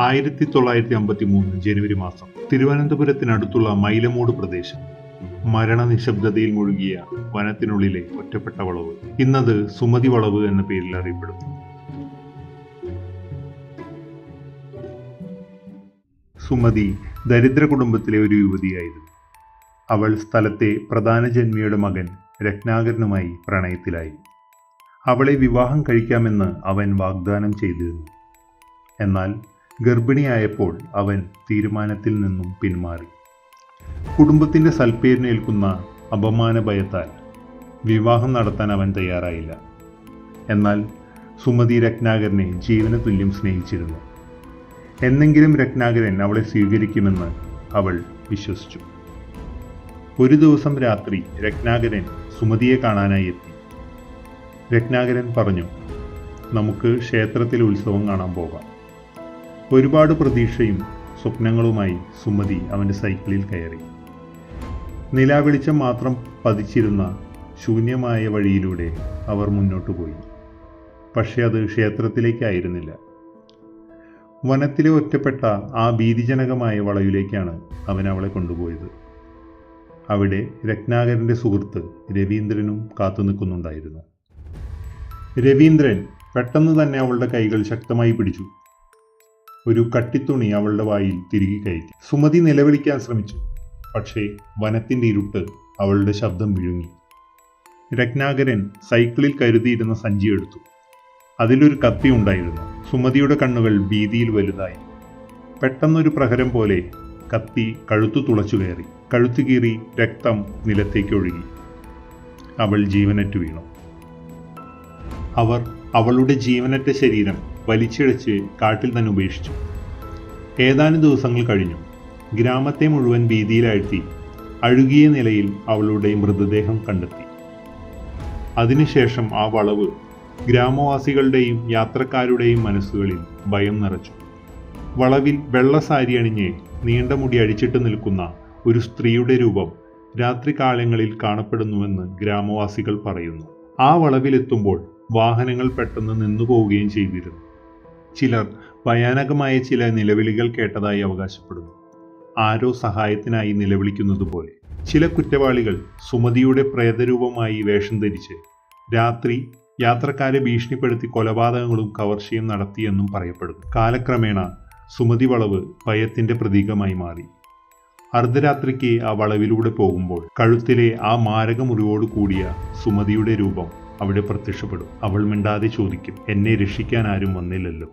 ആയിരത്തി തൊള്ളായിരത്തി അമ്പത്തി മൂന്ന് ജനുവരി മാസം തിരുവനന്തപുരത്തിനടുത്തുള്ള മൈലമൂട് പ്രദേശം. മരണനിശബ്ദതയിൽ മുഴുകിയ വനത്തിനുള്ളിലെ ഒറ്റപ്പെട്ട വളവ്. ഇന്നത് സുമതി വളവ് എന്ന പേരിൽ അറിയപ്പെടുന്നു. സുമതി ദരിദ്ര കുടുംബത്തിലെ ഒരു യുവതിയായിരുന്നു. അവൾ സ്ഥലത്തെ പ്രധാന ജന്മിയുടെ മകൻ രത്നാകരനുമായി പ്രണയത്തിലായി. അവളെ വിവാഹം കഴിക്കാമെന്ന് അവൻ വാഗ്ദാനം ചെയ്തിരുന്നു. എന്നാൽ ഗർഭിണിയായപ്പോൾ അവൻ തീരുമാനത്തിൽ നിന്നും പിന്മാറി. കുടുംബത്തിന്റെ സൽപ്പേരിനേൽക്കുന്ന അപമാന ഭയത്താൽ വിവാഹം നടത്താൻ അവൻ തയ്യാറായില്ല. എന്നാൽ സുമതി രത്നാകരനെ ജീവന തുല്യം സ്നേഹിച്ചിരുന്നു. എന്നെങ്കിലും രത്നാകരൻ അവളെ സ്വീകരിക്കുമെന്ന് അവൾ വിശ്വസിച്ചു. ഒരു ദിവസം രാത്രി രത്നാകരൻ സുമതിയെ കാണാനായി എത്തി. രത്നാകരൻ പറഞ്ഞു നമുക്ക് ക്ഷേത്രത്തിൽ ഉത്സവം കാണാൻ പോകാം. ഒരുപാട് പ്രതീക്ഷയും സ്വപ്നങ്ങളുമായി സുമതി അവന്റെ സൈക്കിളിൽ കയറി. നിലാവെളിച്ചം മാത്രം പതിച്ചിരുന്ന ശൂന്യമായ വഴിയിലൂടെ അവർ മുന്നോട്ടു പോയി. പക്ഷേ അത് ക്ഷേത്രത്തിലേക്കായിരുന്നില്ല. വനത്തിലെ ഒറ്റപ്പെട്ട ആ ഭീതിജനകമായ വളവിലേക്കാണ് അവൻ അവളെ കൊണ്ടുപോയത്. അവിടെ രത്നാകരന്റെ സുഹൃത്ത് രവീന്ദ്രനും കാത്തു നിൽക്കുന്നുണ്ടായിരുന്നു. രവീന്ദ്രൻ പെട്ടെന്ന് തന്നെ അവളുടെ കൈകൾ ശക്തമായി പിടിച്ചു. ഒരു കട്ടിത്തുണി അവളുടെ വായിൽ തിരികെ കയറ്റി. സുമതി നിലവിളിക്കാൻ ശ്രമിച്ചു. പക്ഷേ വനത്തിന്റെ ഇരുട്ട് അവളുടെ ശബ്ദം വിഴുങ്ങി. രത്നാകരൻ സൈക്കിളിൽ കരുതിയിരുന്ന സഞ്ചി എടുത്തു. അതിലൊരു കത്തി ഉണ്ടായിരുന്നു. സുമതിയുടെ കണ്ണുകൾ ഭീതിയിൽ വലുതായി. പെട്ടെന്നൊരു പ്രഹരം പോലെ കത്തി കഴുത്തു തുളച്ചു കയറി. കഴുത്തു കീറി രക്തം നിലത്തേക്ക് ഒഴുകി. അവൾ ജീവനറ്റു വീണു. അവർ അവളുടെ ജീവനറ്റ ശരീരം വലിച്ചിഴച്ച് കാട്ടിൽ തന്നെ ഉപേക്ഷിച്ചു. ഏതാനും ദിവസങ്ങൾ കഴിഞ്ഞു. ഗ്രാമത്തെ മുഴുവൻ ഭീതിയിലാഴ്ത്തി അഴുകിയ നിലയിൽ അവളുടെ മൃതദേഹം കണ്ടെത്തി. അതിനുശേഷം ആ വളവ് ഗ്രാമവാസികളുടെയും യാത്രക്കാരുടെയും മനസ്സുകളിൽ ഭയം നിറച്ചു. വളവിൽ വെള്ള സാരി അണിഞ്ഞ് നീണ്ട മുടി അഴിച്ചിട്ട് നിൽക്കുന്ന ഒരു സ്ത്രീയുടെ രൂപം രാത്രികാലങ്ങളിൽ കാണപ്പെടുന്നുവെന്ന് ഗ്രാമവാസികൾ പറയുന്നു. ആ വളവിലെത്തുമ്പോൾ വാഹനങ്ങൾ പെട്ടെന്ന് നിന്നുപോവുകയും ചെയ്തിരുന്നു. ചിലർ ഭയാനകമായ ചില നിലവിളികൾ കേട്ടതായി അവകാശപ്പെടുന്നു. ആരോ സഹായത്തിനായി നിലവിളിക്കുന്നത് പോലെ. ചില കുറ്റവാളികൾ സുമതിയുടെ പ്രേതരൂപമായി വേഷം ധരിച്ച് രാത്രി യാത്രക്കാരെ ഭീഷണിപ്പെടുത്തി കൊലപാതകങ്ങളും കവർച്ചയും നടത്തിയെന്നും പറയപ്പെടുന്നു. കാലക്രമേണ സുമതി വളവ് ഭയത്തിന്റെ പ്രതീകമായി മാറി. അർദ്ധരാത്രിക്ക് ആ വളവിലൂടെ പോകുമ്പോൾ കഴുത്തിലെ ആ മാരക മുറിവോട് കൂടിയ സുമതിയുടെ രൂപം അവിടെ പ്രത്യക്ഷപ്പെടും. അവൾ മിണ്ടാതെ ചോദിക്കും എന്നെ രക്ഷിക്കാൻ ആരും വന്നില്ലല്ലോ?